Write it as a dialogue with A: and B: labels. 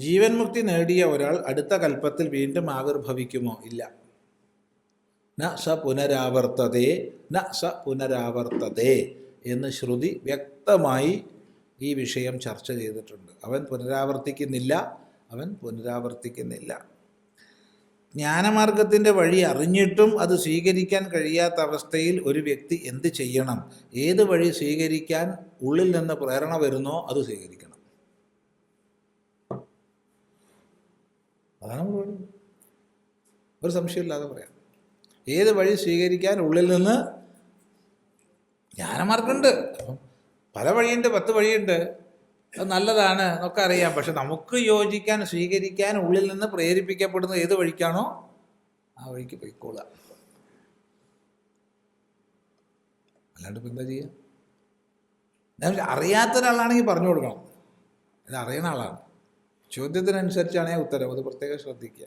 A: ജീവൻ മുക്തി നേടിയ ഒരാൾ അടുത്ത കൽപ്പത്തിൽ വീണ്ടും ആവിർഭവിക്കുമോ? ഇല്ല. ന സ പുനരാവർത്തതേ ന സ പുനരാവർത്തതേ എന്ന് ശ്രുതി വ്യക്തമായി ഈ വിഷയം ചർച്ച ചെയ്തിട്ടുണ്ട്. അവൻ പുനരാവർത്തിക്കുന്നില്ല അവൻ പുനരാവർത്തിക്കുന്നില്ല. ജ്ഞാനമാർഗത്തിന്റെ വഴി അറിഞ്ഞിട്ടും അത് സ്വീകരിക്കാൻ കഴിയാത്ത അവസ്ഥയിൽ ഒരു വ്യക്തി എന്ത് ചെയ്യണം? ഏത് വഴി സ്വീകരിക്കാൻ ഉള്ളിൽ നിന്ന് പ്രേരണ വരുന്നോ അത് സ്വീകരിക്കണം. അതാണ് പരിപാടി ഒരു സംശയമില്ലാതെ പറയാം. ഏത് വഴി സ്വീകരിക്കാൻ ഉള്ളിൽ നിന്ന് ജ്ഞാനമാർഗമുണ്ട്. അപ്പം പല വഴിയുണ്ട് പത്ത് വഴിയുണ്ട്. അത് നല്ലതാണ് എന്നൊക്കെ അറിയാം. പക്ഷെ നമുക്ക് യോജിക്കാൻ സ്വീകരിക്കാൻ ഉള്ളിൽ നിന്ന് പ്രേരിപ്പിക്കപ്പെടുന്ന ഏത് വഴിക്കാണോ ആ വഴിക്ക് പോയിക്കോളുക. അല്ലാണ്ട് ഇപ്പം എന്താ ചെയ്യുക? അറിയാത്ത ഒരാളാണെങ്കിൽ പറഞ്ഞു കൊടുക്കണം. ഇത് അറിയുന്ന ആളാണ്. ചോദ്യത്തിനനുസരിച്ചാണ് ഉത്തരം. അത് പ്രത്യേകം ശ്രദ്ധിക്കുക.